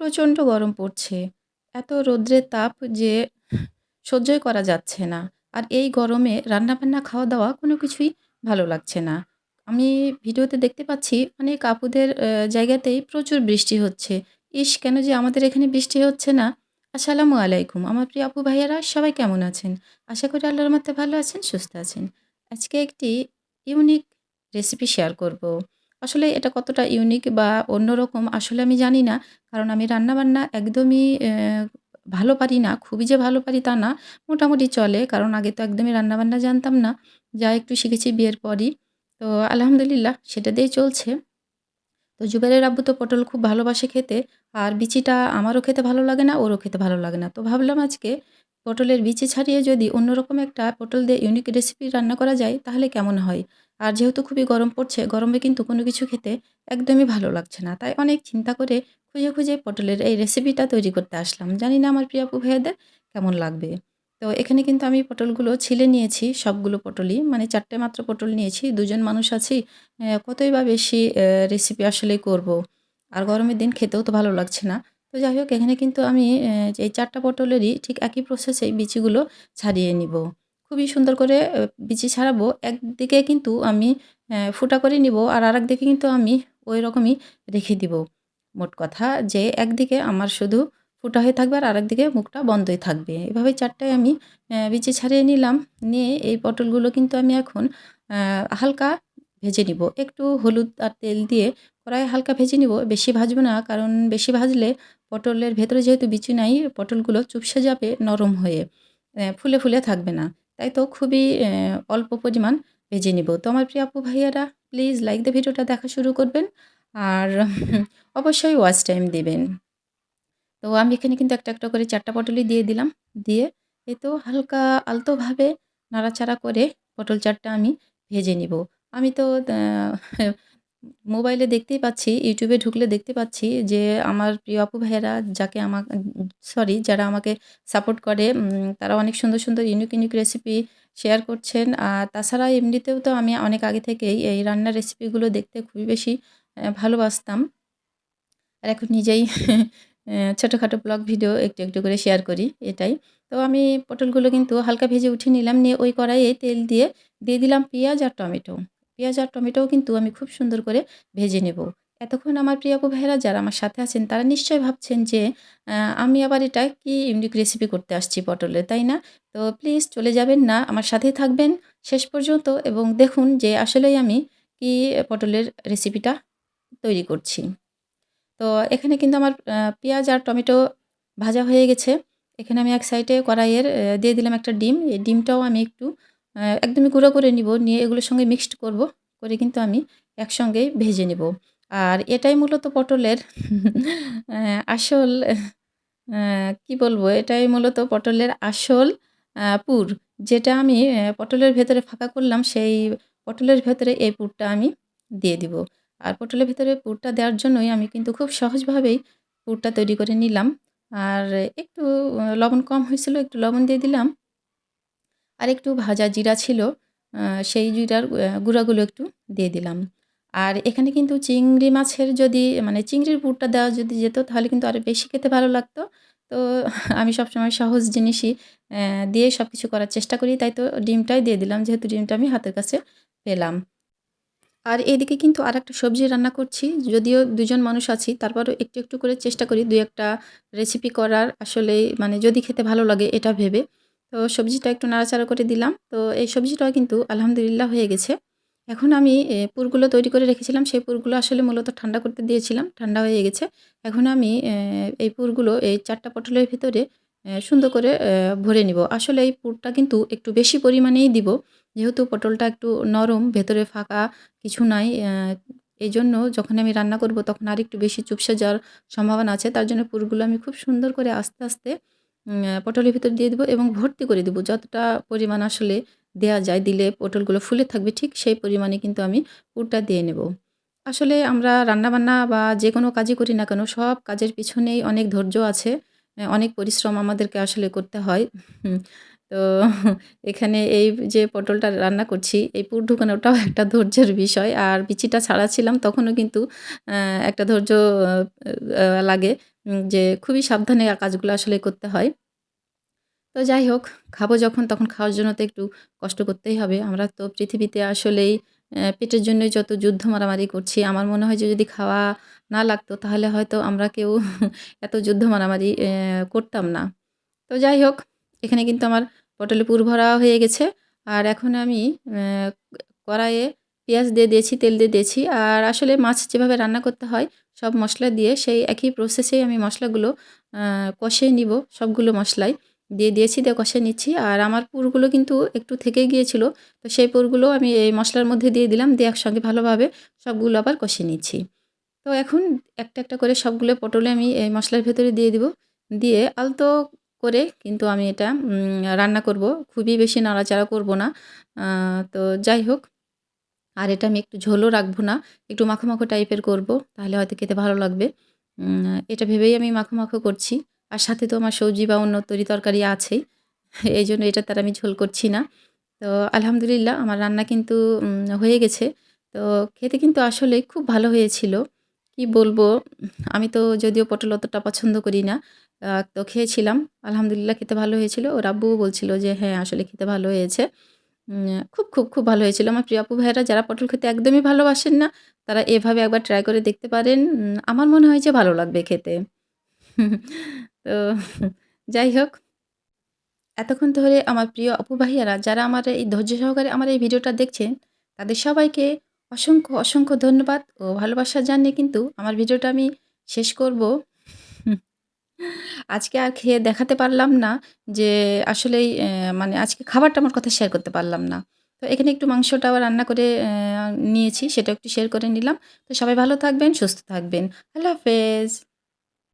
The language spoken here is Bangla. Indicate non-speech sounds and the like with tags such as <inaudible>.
প্রচণ্ড গরম পড়ছে। এত রৌদ্রের তাপ যে সহ্যই করা যাচ্ছে না। আর এই গরমে রান্নাবান্না, খাওয়া-দাওয়া কোনো কিছুই ভালো লাগছে না। আমি ভিডিওতে দেখতে পাচ্ছি অনেক আপুদের জায়গাতেই প্রচুর বৃষ্টি হচ্ছে। ইস! কেন যে আমাদের এখানে বৃষ্টি হচ্ছে না? আসসালামু আলাইকুম। আমার প্রিয় আপু ভাইয়ারা সবাই কেমন আছেন? আশা করি আল্লাহর রহমতে ভালো আছেন, সুস্থ আছেন। আজকে একটি ইউনিক রেসিপি শেয়ার করব। আসলে এটা কতটা ইউনিক বা অন্যরকম আসলে আমি জানি না। কারণ আমি রান্নাবান্না একদমই ভালো পারি না। খুবই যে ভালো পারি তা না। মোটামুটি চলে। কারণ আগে তো একদমই রান্নাবান্না জানতাম না। যা একটু শিখেছি বিয়ের পরই। তো আলহামদুলিল্লাহ, সেটা দিয়েই চলছে। তো জুবাইরের আব্বু তো পটল খুব ভালোবাসে খেতে। আর বিচিটা আমারও খেতে ভালো লাগে না, ওরও খেতে ভালো লাগে না। তো ভাবলাম আজকে পটলের বিচি ছাড়িয়ে যদি অন্যরকম একটা পটল দিয়ে ইউনিক রেসিপি রান্না করা যায় তাহলে কেমন হয়? আর যেহেতু খুবই গরম পড়ছে, গরমে কিন্তু কোনো কিছু খেতে একদমই ভালো লাগছে না। তাই অনেক চিন্তা করে খুঁজে, খুঁজে পটলের এই রেসিপিটা তৈরি করতে আসলাম। জানি না আমার প্রিয় আপু ভাইয়াদের কেমন লাগবে। তো এখানে কিন্তু আমি পটলগুলো ছিলে নিয়েছি, সবগুলো পটলই। মানে চারটে মাত্র পটল নিয়েছি। দুজন মানুষ আছি। কতই বা বেশি রেসিপি আসলে করব। আর গরমের দিন খেতেও তো ভালো লাগছে না। তো যাই হোক এখানে কিন্তু আমি এই ৪ টা পটলেরই ঠিক একই প্রসেসেই বিচিগুলো ছাড়িয়ে নিব। খুবই সুন্দর করে বিচি ছাড়াবো। একদিকে কিন্তু আমি ফুটা করে নিব আর আর আরেকদিকে কিন্তু আমি ওই রকমই রেখে দিব। মোট কথা যে একদিকে আমার শুধু ফুটা হয়ে থাকবে আর আরেকদিকে মুখটা বন্ধই থাকবে। এভাবে ৪ টাই আমি বিচি ছাড়িয়ে নিলাম। নিয়ে এই পটলগুলো কিন্তু আমি এখন হালকা ভেজে নিব। একটু হলুদ আর তেল দিয়ে কড়াইয়ে হালকা ভেজে নিব। বেশি ভাজবো না কারণ বেশি ভাজলে পটলের ভেতরে যেহেতু বিচি নাই পটলগুলো চুপসে যাবে নরম হয়ে। ফুলে, ফুলে থাকবে না। তাই তো খুবই অল্প পরিমাণ ভেজে নিব। তো আমার প্রিয় আপু ভাইয়ারা প্লিজ লাইক দিয়ে ভিডিওটা দেখা শুরু করবেন। আর অবশ্যই ওয়াচ টাইম দিবেন। তো আমি এখানে কিন্তু একটা, একটা করে চারটা পটলই দিয়ে দিলাম। দিয়ে এ তো হালকা আলতোভাবে নাড়াচাড়া করে পটল চারটা আমি ভেজে নিব। আমি তো মোবাইলে দেখতেই পাচ্ছি, ইউটিউবে ঢুকলে দেখতে পাচ্ছি যে আমার প্রিয় আপু ভাইয়ারা যাকে আমা সরি যারা আমাকে সাপোর্ট করে তারা অনেক সুন্দর, সুন্দর ইউনিক, ইউনিক রেসিপি শেয়ার করছেন। আর তাছাড়া এমনিতেও তো আমি অনেক আগে থেকেই এই রান্নার রেসিপিগুলো দেখতে খুবই বেশি ভালোবাসতাম। আর এখন নিজেই ছোটখাটো ব্লগ ভিডিও একটু, একটু করে শেয়ার করি এটাই। তো আমি পটলগুলো কিন্তু হালকা ভেজে উঠিয়ে নিলাম। নিয়ে ওই কড়াইয়ে তেল দিয়ে, দিয়ে দিলাম পেঁয়াজ আর টমেটো। পেঁয়াজ আর টমেটোও কিন্তু আমি খুব সুন্দর করে ভেজে নেব। এতক্ষণ আমার প্রিয় আপু ভাইয়েরা যারা আমার সাথে আছেন তারা নিশ্চয়ই ভাবছেন যে আমি আবার এটা কি ইউনিক রেসিপি করতে আসছি পটলের, তাই না? তো প্লিজ চলে যাবেন না। আমার সাথেই থাকবেন শেষ পর্যন্ত এবং দেখুন যে আসলেই আমি কি পটলের রেসিপিটা তৈরি করছি। তো এখানে কিন্তু আমার পেঁয়াজ আর টমেটো ভাজা হয়ে গেছে। এখানে আমি এক সাইডে কড়াইয়ের দিয়ে দিলাম একটা ডিম। এই ডিমটাও আমি একটু একদমই গুঁড়ো করে নিব। নিয়ে এগুলোর সঙ্গে মিক্সড করব। করে কিন্তু আমি একসঙ্গেই ভেজে নিব। আর এটাই মূলত পটলের <laughs> আসল কি বলব? এটাই মূলত পটলের আসল পুর। যেটা আমি পটলের ভেতরে ফাঁকা করলাম, সেই পটলের ভেতরে এই পুরটা আমি দিয়ে দিব। আর পটলের ভেতরে পুরটা দেওয়ার জন্যই আমি কিন্তু খুব সহজভাবেই পুরটা তৈরি করে নিলাম। আর একটু লবণ কম হয়েছিল, একটু লবণ দিয়ে দিলাম। আর একটু ভাজা জিরা ছিল, সেই জিরার গুঁড়াগুলো একটু দিয়ে দিলাম। আর এখানে কিন্তু চিংড়ি মাছের যদি মানে চিংড়ির পুরটা দেওয়া যদি যেত তাহলে কিন্তু আরও বেশি খেতে ভালো লাগতো। তো আমি সবসময় সহজ জিনিসই দিয়ে সব কিছু করার চেষ্টা করি। তাই তো ডিমটাই দিয়ে দিলাম যেহেতু ডিমটা আমি হাতের কাছে পেলাম। আর এদিকে কিন্তু আরেকটা সবজি রান্না করছি। যদিও দুজন মানুষ আছি তারপরও একটু, একটু করে চেষ্টা করি ২-১ রেসিপি করার আসলেই মানে যদি খেতে ভালো লাগে এটা ভেবে। তো সবজিটা একটু নাড়াচাড়া করে দিলাম। তো এই সবজিটাও কিন্তু আলহামদুলিল্লাহ হয়ে গেছে। এখন আমি পুরগুলো তৈরি করে রেখেছিলাম সেই পুরগুলো আসলে মূলত ঠান্ডা করতে দিয়েছিলাম। ঠান্ডা হয়ে গেছে। এখন আমি এই পুরগুলো এই ৪ টা পটলের ভেতরে সুন্দর করে ভরে নিব। আসলে এই পুরটা কিন্তু একটু বেশি পরিমাণেই দিব। যেহেতু পটলটা একটু নরম, ভেতরে ফাঁকা কিছু নাই। এই জন্য যখন আমি রান্না করব তখন আরেকটু বেশি চুপসে যাওয়ার সম্ভাবনা আছে। তার জন্য পুরগুলো আমি খুব সুন্দর করে আস্তে, আস্তে পটলের ভিতর দিয়ে দেবো এবং ভর্তি করে দিব। যতটা পরিমাণ আসলে দেয়া যায়, দিলে পটলগুলো ফুলে থাকবে ঠিক সেই পরিমাণে কিন্তু আমি পুরটা দিয়ে নেব। আসলে আমরা রান্নাবান্না বা যে কোনো কাজই করি না কেন সব কাজের পিছনেই অনেক ধৈর্য আছে। অনেক পরিশ্রম আমাদেরকে আসলে করতে হয়। তো এখানে এই যে পটলটা রান্না করছি এই পুর ঢুকানোটাও একটা ধৈর্যের বিষয় আর বিচিটা ছাড়াচ্ছিলাম তখনও কিন্তু একটা ধৈর্য লাগে যে খুবই সাবধানে কাজগুলো আসলে করতে হয়। তো যাই হোক, খাব যখন তখন খাওয়ার জন্য তো একটু কষ্ট করতেই হবে। আমরা তো পৃথিবীতে আসলেই পেটের জন্যই যত যুদ্ধ মারামারি করছি। আমার মনে হয় যে যদি খাওয়া না লাগতো তাহলে হয়তো আমরা কেউ এত যুদ্ধ মারামারি করতাম না। তো যাই হোক, এখানে কিন্তু আমার পটলে পুর ভরা হয়ে গেছে। আর এখন আমি কড়াইয়ে পেঁয়াজ দিয়ে দিয়েছি, তেল দিয়ে দিয়েছি। আর আসলে মাছ যেভাবে রান্না করতে হয় সব মশলা দিয়ে সেই একই প্রসেসেই আমি মশলাগুলো আ কষিয়ে নিব সবগুলো মসলাই। দিয়ে দিয়েছি, দিয়ে কষে নিচ্ছি। আর আমার পুরগুলো কিন্তু একটু থেকে গিয়েছিল। তো সেই পুরগুলো আমি এই মশলার মধ্যে দিয়ে দিলাম। দিয়ে একসঙ্গে ভালোভাবে সবগুলো আবার কষিয়ে নিচ্ছি। তো এখন একটা, একটা করে সবগুলো পটলে আমি এই মশলার ভেতরে দিয়ে দিব। দিয়ে আলতো করে কিন্তু আমি এটা রান্না করব। খুবই বেশি নাড়াচাড়া করব না। তো যাই হোক, আর এটা আমি একটু ঝোলও রাখব না। একটু মাখো, মাখো টাইপের করব। তাহলে হয়তো খেতে ভালো লাগবে। এটা ভেবেই আমি মাখো, মাখো করছি। আর সাথে তো আমার সবজি বা অন্য তরি-তরকারি আছেই। এই জন্য এটা আর আমি ঝোল করছি না। তো আলহামদুলিল্লাহ আমার রান্না কিন্তু হয়ে গেছে। তো খেতে কিন্তু আসলেই খুব ভালো হয়েছিল। কি বলব? আমি তো যদিও পটল অতটা পছন্দ করি না। তো খেয়েছিলাম। আলহামদুলিল্লাহ খেতে ভালো হয়েছিল। ওর আব্বুও বলছিল যে, "হ্যাঁ, আসলে খেতে ভালো হয়েছে।" খুব, খুব, খুব ভালো হয়েছিল। আমার প্রিয় আপু ভাইয়েরা যারা পটল খেতে একদমই ভালোবাসেন না, তারা এভাবে একবার ট্রাই করে দেখতে পারেন। আমার মনে হয় যে ভালো লাগবে খেতে। <laughs> তো যাই হোক এতক্ষণ ধরে আমার প্রিয় আপু ভাইয়ারা যারা আমার এই ধৈর্য সহকারে আমার এই ভিডিওটা দেখছেন, তাদের সবাইকে অসংখ্য, অসংখ্য ধন্যবাদ ও ভালোবাসা জানিয়ে কিন্তু আমার ভিডিওটা আমি শেষ করব। আজকে আর খেয়ে দেখাতে পারলাম না যে আসলেই মানে আজকে খাবারটা আমার কথা শেয়ার করতে পারলাম না। তো এখানে একটু মাংসটা আবার রান্না করে নিয়েছি, সেটা একটু শেয়ার করে নিলাম। তো সবাই ভালো থাকবেন, সুস্থ থাকবেন। আল্লাহ হাফেজ।